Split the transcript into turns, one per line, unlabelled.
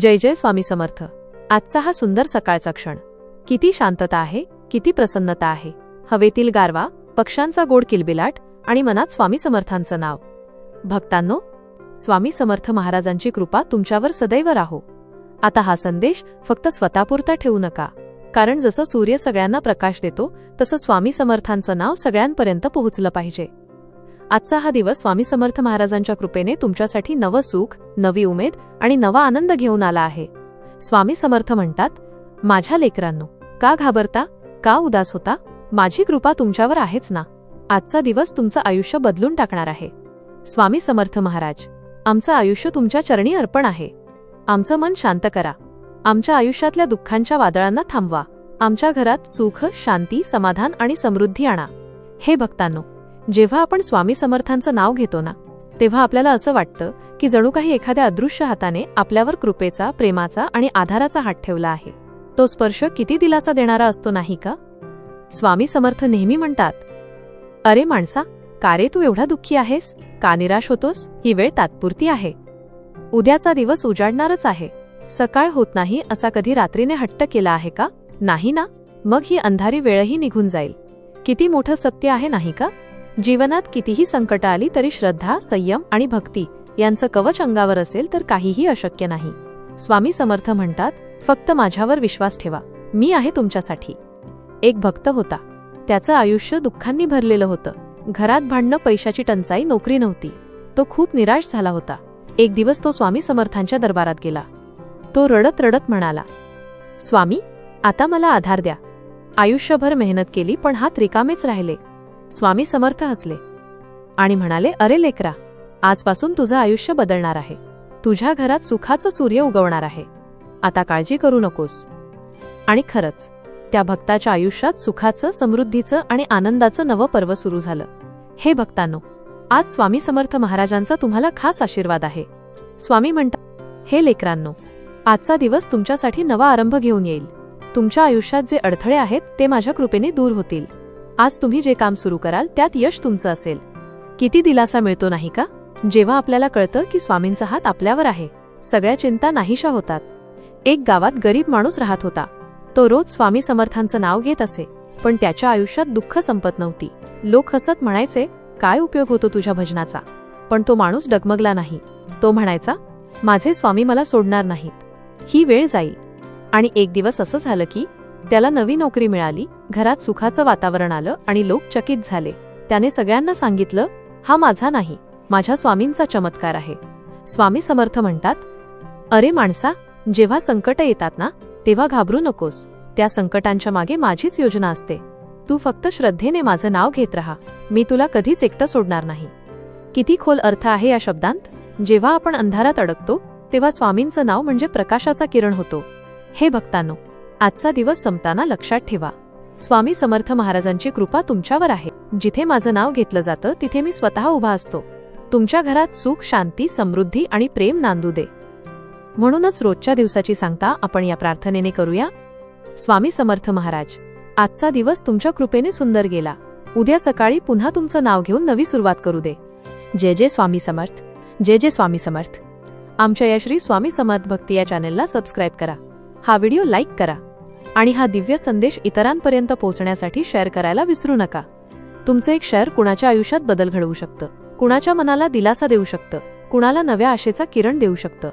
जय जय स्वामी समर्थ. आजचा हा सुंदर सकाळचा क्षण. किती शांतता आहे किती प्रसन्नता आहे. हवेतील गारवा पक्ष्यांचा गोड किलबिलाट आणि मनात स्वामी समर्थांचं नाव. भक्तांनो स्वामी समर्थ महाराजांची कृपा तुमच्यावर सदैव राहो. आता हा संदेश फक्त स्वतःपुरता ठेवू नका. कारण जसं सूर्य सगळ्यांना प्रकाश देतो तसं स्वामी समर्थांचं नाव सगळ्यांपर्यंत पोहोचलं पाहिजे. आजचा हा दिवस स्वामी समर्थ महाराजांच्या कृपेने तुमच्यासाठी नवं सुख नवी उमेद आणि नवा आनंद घेऊन आला आहे. स्वामी समर्थ म्हणतात माझ्या लेकरांनो का घाबरता? का उदास होता? माझी कृपा तुमच्यावर आहेच ना? आजचा दिवस तुमचं आयुष्य बदलून टाकणार आहे. स्वामी समर्थ महाराज आमचं आयुष्य तुमच्या चरणी अर्पण आहे. आमचं मन शांत करा. आमच्या आयुष्यातल्या दुःखांच्या वादळांना थांबवा. आमच्या घरात सुख शांती समाधान आणि समृद्धी आणा. हे भक्तांनो जेव्हा आपण स्वामी समर्थांचं नाव घेतो ना तेव्हा आपल्याला असं वाटतं की जणू काही एखाद्या अदृश्य हाताने आपल्यावर कृपेचा प्रेमाचा आणि आधाराचा हात ठेवला आहे. तो स्पर्श किती दिलासा देणारा असतो नाही का? स्वामी समर्थ नेहमी म्हणतात अरे माणसा का रे तू एवढा दुःखी आहेस? का निराश होतोस? ही वेळ तात्पुरती आहे. उद्याचा दिवस उजाडणारच आहे. सकाळ होत नाही असा कधी रात्रीने हट्ट केला आहे का? नाही ना? मग ही अंधारी वेळही निघून जाईल. किती मोठं सत्य आहे नाही का? जीवनात कितीही संकट आली तरी श्रद्धा संयम आणि भक्ती यांचं कवच अंगावर असेल तर काहीही अशक्य नाही. स्वामी समर्थ म्हणतात फक्त माझ्यावर विश्वास ठेवा. मी आहे तुमच्यासाठी. एक भक्त होता. त्याचं आयुष्य दुःखांनी भरलेलं होतं. घरात भांडणं पैशाची टंचाई नोकरी नव्हती. तो खूप निराश झाला होता. एक दिवस तो स्वामी समर्थांच्या दरबारात गेला. तो रडत रडत म्हणाला स्वामी आता मला आधार द्या. आयुष्यभर मेहनत केली पण हात रिकामेच राहिले. स्वामी समर्थ हसले आणि म्हणाले अरे लेकरा आजपासून तुझं आयुष्य बदलणार आहे. तुझ्या घरात सुखाचं सूर्य उगवणार आहे. आता काळजी करू नकोस. आणि खरंच त्या भक्ताच्या आयुष्यात सुखाचं समृद्धीचं आणि आनंदाचं नवं पर्व सुरू झालं. हे भक्तांनो आज स्वामी समर्थ महाराजांचा तुम्हाला खास आशीर्वाद आहे. स्वामी म्हणतात हे लेकरांनो आजचा दिवस तुमच्यासाठी नवा आरंभ घेऊन येईल. तुमच्या आयुष्यात जे अडथळे आहेत ते माझ्या कृपेने दूर होतील. आज तुम्ही जे काम सुरू कराल त्यात यश तुमचं असेल. किती दिलासा मिळतो नाही का? जेव्हा आपल्याला कळतं की स्वामींचा हात आपल्यावर आहे सगळ्या चिंता नाहीशा होतात. एक गावात गरीब माणूस राहत होता. तो रोज स्वामी समर्थांचं नाव घेत असे पण त्याच्या आयुष्यात दुःख संपत नव्हती. लोक हसत म्हणायचे काय उपयोग होतो तुझ्या भजनाचा? पण तो माणूस डगमगला नाही. तो म्हणायचा माझे स्वामी मला सोडणार नाहीत. ही वेळ जाईल. आणि एक दिवस असं झालं की त्याला नवी नोकरी मिळाली घरात सुखाचं वातावरण आलं आणि लोक चकित झाले. त्याने सगळ्यांना सांगितलं हा माझा नाही माझ्या स्वामींचा चमत्कार आहे. स्वामी समर्थ म्हणतात अरे माणसा जेव्हा संकट येतात ना तेव्हा घाबरू नकोस. त्या संकटांच्या मागे माझीच योजना असते. तू फक्त श्रद्धेने माझं नाव घेत राहा. मी तुला कधीच एकटं सोडणार नाही. किती खोल अर्थ आहे या शब्दांत. जेव्हा आपण अंधारात अडकतो तेव्हा स्वामींचं नाव म्हणजे प्रकाशाचा किरण होतो. हे भक्तांनो आजचा दिवस संपताना लक्षात ठेवा. स्वामी समर्थ महाराजांची कृपा तुमच्यावर आहे. जिथे माझं नाव घेतलं जातं तिथे मी स्वतः उभा असतो. तुमच्या घरात सुख शांती समृद्धी आणि प्रेम नांदू दे. म्हणूनच रोजच्या दिवसाची सांगता आपण या प्रार्थनेने करूया. स्वामी समर्थ महाराज आजचा दिवस तुमच्या कृपेने सुंदर गेला. उद्या सकाळी पुन्हा तुमचं नाव घेऊन नवी सुरुवात करू दे. जय जय स्वामी समर्थ. जय जय स्वामी समर्थ. आमच्या या श्री स्वामी समर्थ भक्ती या चॅनेलला सबस्क्राईब करा. हा व्हिडिओ लाईक करा. आणि हा दिव्य संदेश इतरांपर्यंत पोहोचण्यासाठी शेअर करायला विसरू नका. तुमचं एक शेअर कुणाच्या आयुष्यात बदल घडवू शकतं? कुणाच्या मनाला दिलासा देऊ शकतं? कुणाला नव्या आशेचा किरण देऊ शकतं?